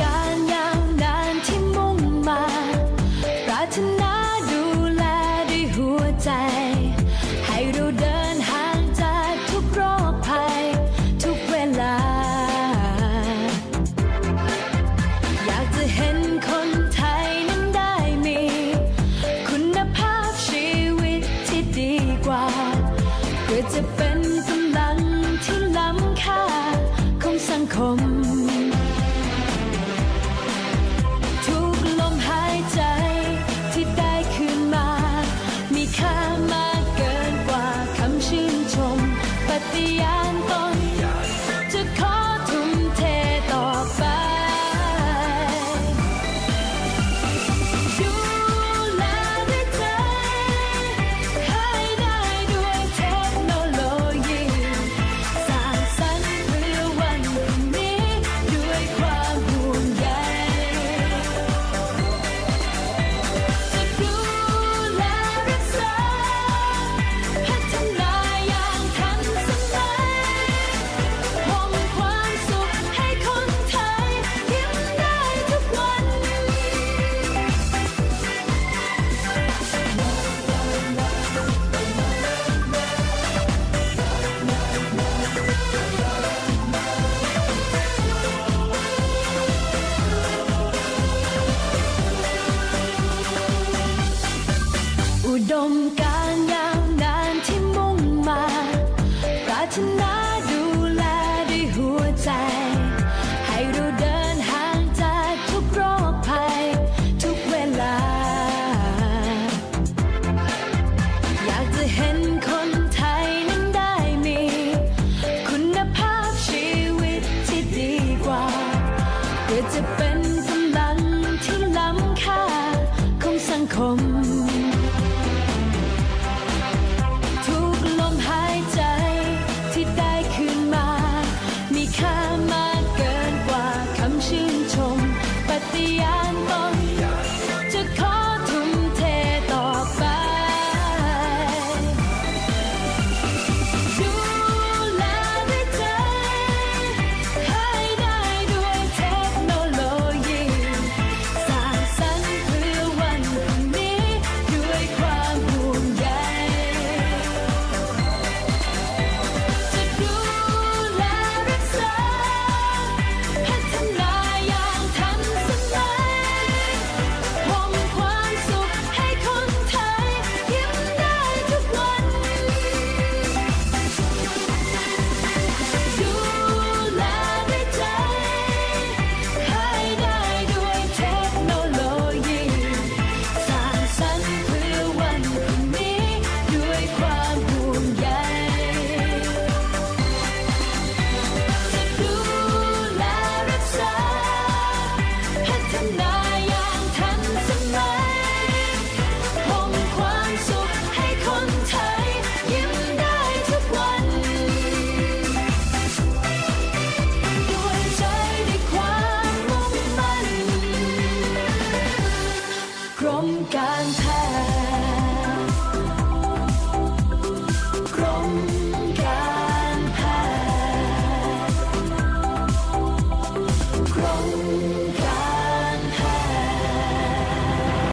การยาวนานที่มุ่งมาปรารถนาดูแลด้วยหัวใจ ให้เราเดินห่างจากทุกโรคภัย ทุกเวลา อยากจะเห็นคนไทยนั้นได้มี คุณภาพชีวิตที่ดีกว่าเพื่อจะ ดมการยาวนานที่มุ่งมา ปรารถนาดูแลด้วยหัวใจ ให้เราเดินห่างจากทุกโรคภัย ทุกเวลา อยากจะเห็นคนไทยนั้นได้มี คุณภาพชีวิตที่ดีกว่าเพื่อจะเป็นกำลังที่ล้ำค่าของสังคม กรมการแพทย์